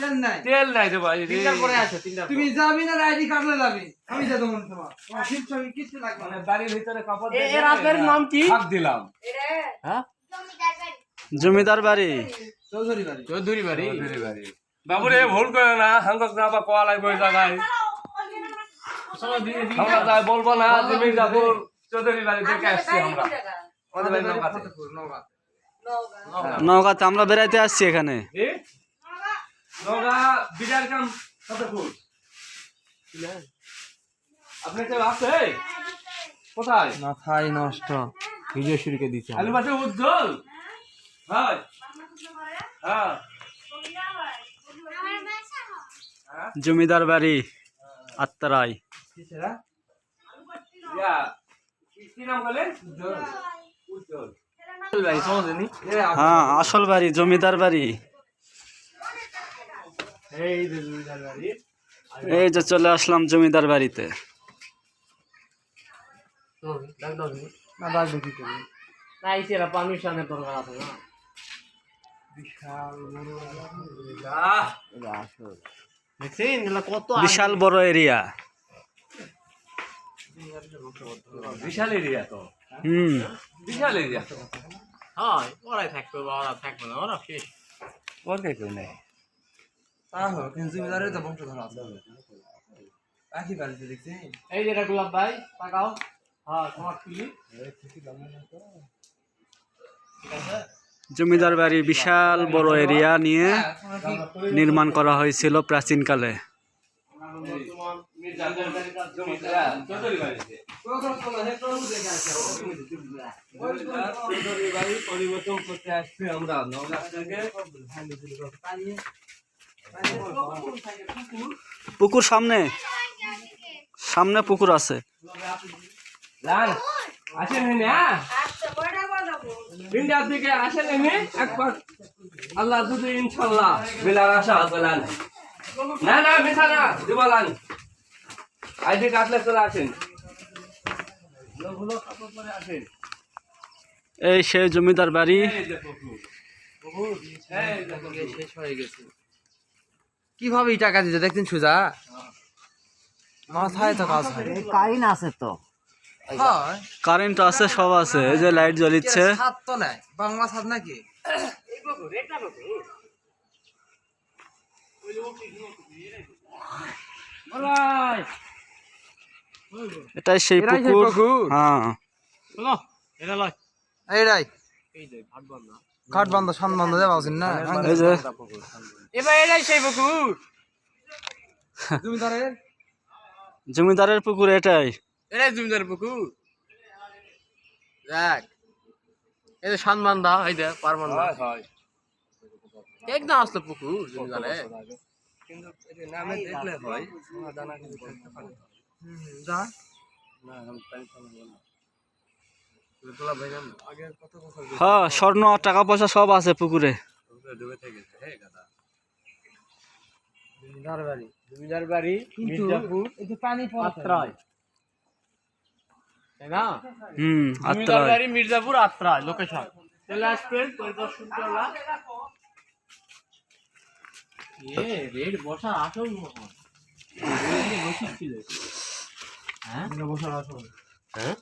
কে যাবি তেল নাই দেবো এই যে- তিনটার পরে আসো তুমি যাবি না আইডি কার্ড যাবি। আমি যা তোমার। তোমার ঠিক ছবি কিছু লাগবে মানে না বাড়ির ভিতরে কাপড় এ- এর নাম কি? হাত দিলাম। হ্যাঁ? জমিদার বাড়ি। চৌধুরী বাড়ি। চৌধুরী বাড়ি? বাবুরে ভুল করে না হাঙ্গক না বা কোয়া লাগবে জায়গায়। আমরা বলব না যে মির্জাপুর চৌধুরী বাড়ি থেকে আসছি আমরা। আমাদের বাড়ি। নওগাঁতে। আমরা বেড়াইতে আসছি এখানে। নৌকা কাম কত ফুল। আপনি কেউ আছে? কোথায়? মাথায় নষ্ট। ভিডিও শুরুকে দিচ্ছে আলু মাঠে উজ্জ্বল। হয় হ্যাঁ। জমিদার বাড়ি আত্মারাই কিসেরা? ইয়া কি- কি নাম বলে? উজ্জ্বল। বাড়ি সমঝেনি? এ, আ- হ্যাঁ আসল বাড়ি জমিদার বাড়ি। এই যে এই যে চলে আসলাম জমিদার বাড়িতে। বিশাল বড় এরিয়া। বিশাল এরিয়া তো। হুম। বিশাল এরিয়া। তো হয় ওরাই থাকবে ওরা থাকবে না ওরা শেষ। ওর কে কেউ নেই। তা হোক, কিন্তু জমিদারের তো বংশধর আছে। একই বাড়িতে দেখছি। এই যে গোলাপ ভাই তাকাও হ্যাঁ তোমার তুলি জমিদার বাড়ি বিশাল বড় এরিয়া নিয়ে নির্মাণ করা হয়েছিল প্রাচীনকালে। পরিবর্তন করতে আসছি আমরা। পুকুর সামনে সামনে পুকুর আছে আচ্ছা আল্লাহ যদি ইনশাল্লাহ বিলার আশা বলান না না মিঠা না দিবলান আইডি কাটলে চলে আসেন এই সেই জমিদার বাড়ি। শেষ হয়ে গেছে কীভাবে এই টাকা দিতে দেখছেন সুজা? মাথায় তো কাজ হয়। কারিন আছে তো। হয়। কারেন্ট আছে সব আছে। এই যে লাইট জ্বলিচ্ছে। ছাদ তো নাই বাংলা ছাদ নাকি? এটাই সেই পুকুর? হ্যাঁ। এইটাই ঘাট বন্ধ। সান বন্ধ দেওয়া উচিত না। যে। এবার এটাই সেই পুকুর। জমিদারের? জমিদারের পুকুর এটাই। এটাই জমিদার পুকুর। দেখ এই যে শান বান্ধা এই যে পার বান্ধা হয় একদম আসতো পুকুর জমিদারে কিন্তু এটা নামে দেখলে হয়। সোনা দানা কিন্তু দেখতে পারে যা না আমি পানি না তোলা ভাই জান আগে কত বছর হ্যাঁ স্বর্ণ টাকা পয়সা সব আছে পুকুরে। ডুবে থেকে গেছে হে গাদা জমিদার বাড়ি জমিদার বাড়ি মির্জাপুর এই পানি আত্রায়। তাই না? হুম জমিদার বাড়ি মির্জাপুর আত্রায় লোকেশন চলে আসবেন পরিদর্শন করলা। এ রেড বসার আসল হয়? হ্যাঁ বসার আসল। হ্যাঁ?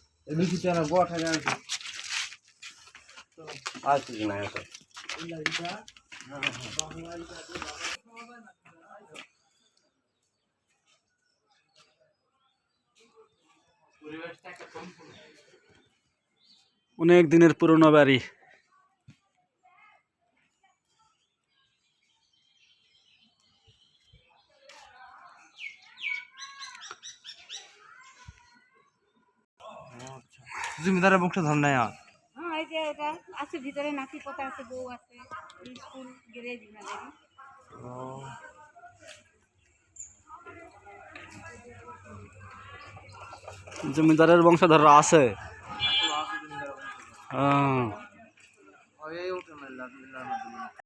না এটা অনেক দিনের পুরনো বাড়ি। জমিদারের বংশধর নাই আর হ্যাঁ এই যে এটা আছে ভিতরে নাতি পোতা আছে বউ আছে স্কুল গ্যারেজ ওনাদের জমিদারের বংশধররা আছে। হ্যাঁ